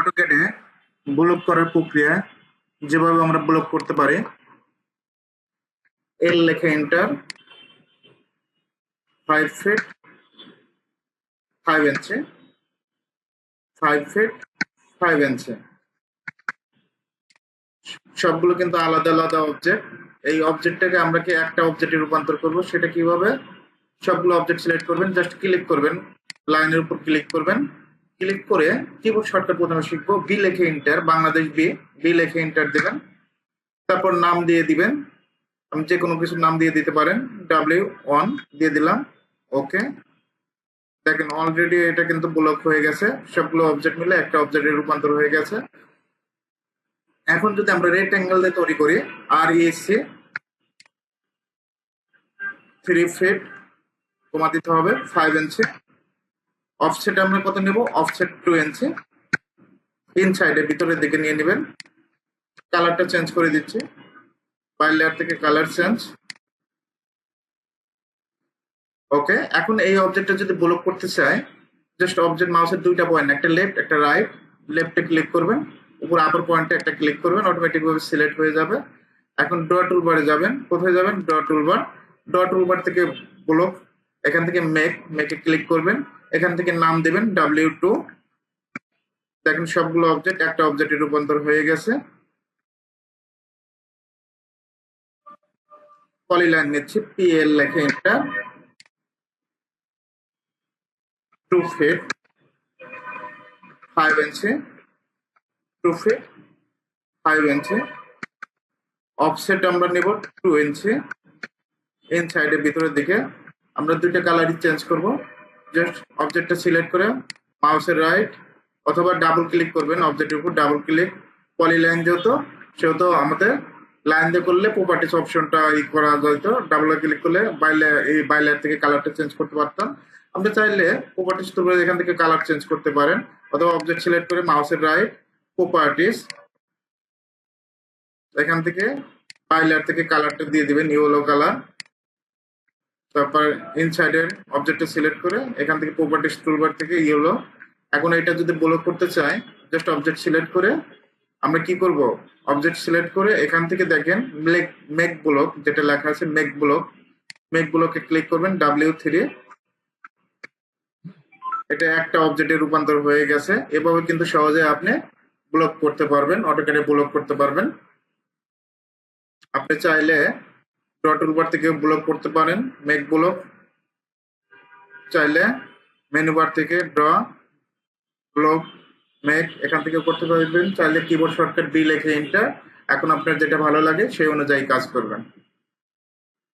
অটোক্যাডে block করার প্রক্রিয়া যেভাবে আমরা ব্লক করতে পারি এল লেখে enter five feet five inch five feet five inch সবগুলো কিন্তু আলাদা আলাদা অবজেক্ট এই অবজেক্টটাকে আমরা কি একটা অবজেক্টে রূপান্তর করব? সেটা কীভাবে? সবগুলো অবজেক্ট সিলেক্ট করবেন জাস্ট ক্লিক করবেন লাইনের উপর ক্লিক করবেন। ক্লিক করে কিবোর্ড শর্টকাট প্রথমে শিখব বি লেখে ইন্টার বাংলাদেশ বি বি লেখে ইন্টার দিবেন। তারপর নাম দিয়ে দিবেন। আমি যে কোনো কিছু নাম দিয়ে দিতে পারেন। ডাব্লিউ ওয়ান দিয়ে দিলাম। ওকে দেখেন অলরেডি এটা কিন্তু ব্লক হয়ে গেছে। সবগুলো অবজেক্ট মিলে একটা অবজেক্টে রূপান্তর হয়ে গেছে। এখন যদি আমরা রেড অ্যাঙ্গেল দিয়ে তৈরি করি আর ইএসসি থ্রি ফিট কমা দিতে হবে ফাইভ ইঞ্চি অফসেট আমরা কত নেব? অফসেট টু ইঞ্চি ইনসাইডে ভিতরের দিকে নিয়ে নেবেন। কালারটা চেঞ্জ করে দিচ্ছি। ফাইল লেয়ার থেকে কালার চেঞ্জ ওকে এখন এই অবজেক্টটা যদি ব্লক করতে চাই জাস্ট অবজেক্ট মাউসের দুইটা পয়েন্ট একটা লেফট একটা রাইট লেফটে ক্লিক করবেন। উপর আপার পয়েন্টে একটা ক্লিক করবেন। অটোমেটিক ভাবে সিলেক্ট হয়ে যাবে। এখন ড্র টুলবারে যাবেন। কোথায় যাবেন? ড্র টুলবার ড্র টুলবার থেকে ব্লক এখান থেকে মেক মেকে ক্লিক করবেন। এখান থেকে নাম দেবেন ডাব্লিউ টু দেখেন সবগুলো অবজেক্ট একটা অবজেক্টে রূপান্তর হয়ে গেছে। পলিলাইন নিচ্ছি পিএল লেখে এটা two feet five inch two feet five inch offset আমরা নেব টু ইঞ্চি ইনসাইডের ভিতরের দিকে। আমরা দুইটা কালারই চেঞ্জ করব। জাস্ট অবজেক্টটা সিলেক্ট করে মাউসের রাইট অথবা ডাবল ক্লিক করবেন অবজেক্টের উপর ডাবল ক্লিক পলি পলিলাইন যেহেতু, সেহেতু আমাদের লাইন দিয়ে করলে প্রপার্টিস অপশনটা ই করা যেত ডাবল ক্লিক করলে বাইলে এই বাইলার থেকে কালারটা চেঞ্জ করতে পারতাম। আপনি চাইলে প্রপার্টিস করে এখান থেকে কালার চেঞ্জ করতে পারেন। অথবা অবজেক্ট সিলেক্ট করে মাউসের রাইট প্রপার্টিস এখান থেকে বাইলার থেকে কালারটা দিয়ে দিবেন ইয়েলো কালার তারপর ইনসাইডের অবজেক্টটা সিলেক্ট করে এখান থেকে প্রপার্টিস টুলবার থেকে ইয়েলো এখন এটা যদি ব্লক করতে চাই জাস্ট অবজেক্ট সিলেক্ট করে আমরা কি করব? অবজেক্ট সিলেক্ট করে এখান থেকে দেখেন মেক মেক ব্লক যেটা লেখা আছে মেক ব্লক মেক ব্লকে ক্লিক করবেন ডাব্লিউ থ্রি এটা একটা অবজেক্টে রূপান্তর হয়ে গেছে। এভাবে কিন্তু সহজে আপনি ব্লক করতে পারবেন অটোক্যাডে ব্লক করতে পারবেন। আপনি চাইলে টুলবার থেকে ব্লক করতে পারেন মেক ব্লক চাইলে মেনু বার থেকে ড্র ব্লক মেক এখান থেকে করতে পারবেন। চাইলে কিবোর্ড শর্টকাট বি লেখে এন্টার এখন আপনার যেটা ভালো লাগে সেই অনুযায়ী কাজ করবেন।